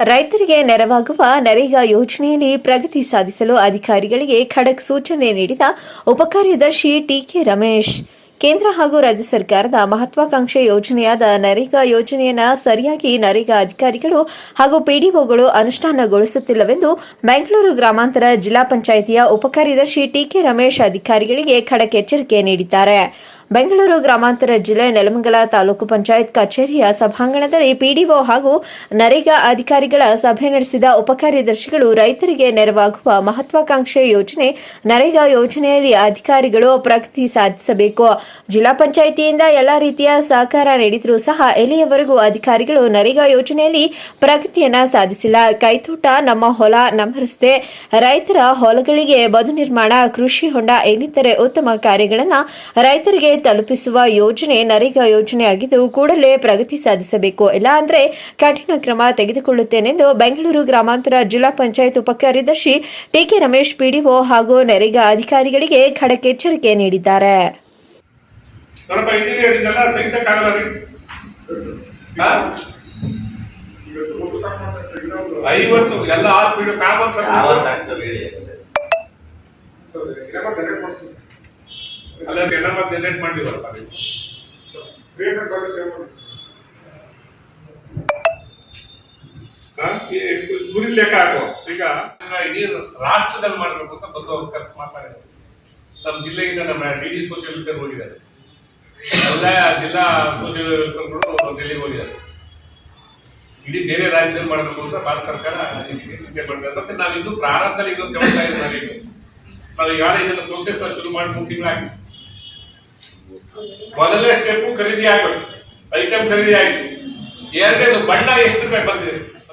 ರೈತರಿಗೆ ನೆರವಾಗುವ ನರೇಗಾ ಯೋಜನೆಯಲ್ಲಿ ಪ್ರಗತಿ ಸಾಧಿಸಲು ಅಧಿಕಾರಿಗಳಿಗೆ ಖಡಕ್ ಸೂಚನೆ ನೀಡಿದ ಉಪಕಾರ್ಯದರ್ಶಿ ಟಿಕೆ ರಮೇಶ್. ಕೇಂದ್ರ ಹಾಗೂ ರಾಜ್ಯ ಸರ್ಕಾರದ ಮಹತ್ವಾಕಾಂಕ್ಷೆ ಯೋಜನೆಯಾದ ನರೇಗಾ ಯೋಜನೆಯನ್ನು ಸರಿಯಾಗಿ ನರೇಗಾ ಅಧಿಕಾರಿಗಳು ಹಾಗೂ ಪಿಡಿಒಗಳು ಅನುಷ್ಠಾನಗೊಳಿಸುತ್ತಿಲ್ಲವೆಂದು ಬೆಂಗಳೂರು ಗ್ರಾಮಾಂತರ ಜಿಲ್ಲಾ ಪಂಚಾಯಿತಿಯ ಉಪಕಾರ್ಯದರ್ಶಿ ಟಿಕೆ ರಮೇಶ್ ಅಧಿಕಾರಿಗಳಿಗೆ ಖಡಕ್ ಎಚ್ಚರಿಕೆ ನೀಡಿದ್ದಾರೆ. ಬೆಂಗಳೂರು ಗ್ರಾಮಾಂತರ ಜಿಲ್ಲೆ ನೆಲಮಂಗಲ ತಾಲೂಕು ಪಂಚಾಯತ್ ಕಚೇರಿಯ ಸಭಾಂಗಣದಲ್ಲಿ ಪಿಡಿಒ ಹಾಗೂ ನರೇಗಾ ಅಧಿಕಾರಿಗಳ ಸಭೆ ನಡೆಸಿದ ಉಪಕಾರ್ಯದರ್ಶಿಗಳು ರೈತರಿಗೆ ನೆರವಾಗುವ ಮಹತ್ವಾಕಾಂಕ್ಷೆ ಯೋಜನೆ, ನರೇಗಾ ಯೋಜನೆಯಲ್ಲಿ ಅಧಿಕಾರಿಗಳು ಪ್ರಗತಿ ಸಾಧಿಸಬೇಕು. ಜಿಲ್ಲಾ ಪಂಚಾಯಿತಿಯಿಂದ ಎಲ್ಲಾ ರೀತಿಯ ಸಹಕಾರ ನೀಡಿದರೂ ಸಹ ಎಲ್ಲಿಯವರೆಗೂ ಅಧಿಕಾರಿಗಳು ನರೇಗಾ ಯೋಜನೆಯಲ್ಲಿ ಪ್ರಗತಿಯನ್ನು ಸಾಧಿಸಿಲ್ಲ. ಕೈತೋಟ, ನಮ್ಮ ಹೊಲ, ನಮ್ಮ ರಸ್ತೆ, ರೈತರ ಹೊಲಗಳಿಗೆ ಬದು ನಿರ್ಮಾಣ, ಕೃಷಿ ಹೊಂಡ ಇನ್ನಿತರೆ ಉತ್ತಮ ಕಾರ್ಯಗಳನ್ನು ರೈತರಿಗೆ ತಲುಪಿಸುವ ಯೋಜನೆ ನರೇಗಾ ಯೋಜನೆಯಾಗಿದ್ದು ಕೂಡಲೇ ಪ್ರಗತಿ ಸಾಧಿಸಬೇಕು. ಇಲ್ಲ ಅಂದ್ರೆ ಕಠಿಣ ಕ್ರಮ ತೆಗೆದುಕೊಳ್ಳುತ್ತೇನೆಂದು ಬೆಂಗಳೂರು ಗ್ರಾಮಾಂತರ ಜಿಲ್ಲಾ ಪಂಚಾಯತ್ ಉಪಕಾರ್ಯದರ್ಶಿ ಟಿಕೆ ರಮೇಶ್ ಪಿಡಿಒ ಹಾಗೂ ನರೇಗಾ ಅಧಿಕಾರಿಗಳಿಗೆ ಖಡಕ್ ಎಚ್ಚರಿಕೆ ನೀಡಿದ್ದಾರೆ? ಐವತ್ತು ಎಲ್ಲ ಆರು ಜನರೇಟ್ ನೀವು ಗುರಿ ಲೆಕ್ಕ ಹಾಕುವ ಈಗ ಇಡೀ ರಾಷ್ಟ್ರದಲ್ಲಿ ಮಾಡಬೇಕು ಅಂತ ಬಂದು ಖರ್ಚು ಮಾತಾಡಿದ್ರು ನಮ್ಮ ಜಿಲ್ಲೆಯಿಂದ ನಮ್ಮ ಡಿ ಡಿ ಸೋಷಿಯಲ್ ವೆಲ್ಫೇರ್ ಹೋಗಿದ್ದಾರೆ. ಎಲ್ಲ ಜಿಲ್ಲಾ ಸೋಷಿಯಲ್ ವೆಲ್ಫೇರ್ಗಳು ಡೆಲ್ಲಿಗೆ ಹೋಗಿದ್ದಾರೆ. ಇಡೀ ಬೇರೆ ರಾಜ್ಯದಲ್ಲಿ ಮಾಡಬೇಕು ಅಂತ ಭಾರತ ಸರ್ಕಾರ ಇದಕ್ಕೆ ಚಿಂತೆ ಮಾಡ್ತಾರೆ. ಮತ್ತೆ ನಾವು ಇನ್ನೂ ಪ್ರಾರಂಭದಲ್ಲಿ ಇನ್ನೊಂದು ಕೆಲಸ ಇದೆ ನನಗೆ ನಾವು ಈಗಾಗಲೇ ಇದನ್ನು ಪ್ರೋತ್ಸಾಹ ಶುರು ಮಾಡಿ ಮೂರು ತಿಂಗಳಾಗಿ. ಮೊದಲನೇ ಸ್ಟೆಪ್ ಖರೀದಿ ಆಗ್ಬೇಕು. ಐಟಮ್ ಖರೀದಿ ಆಯ್ತು. ಎರಡನೇದು ಬಣ್ಣ ಎಷ್ಟು ರೂಪಾಯಿ ಬಂದಿದೆ?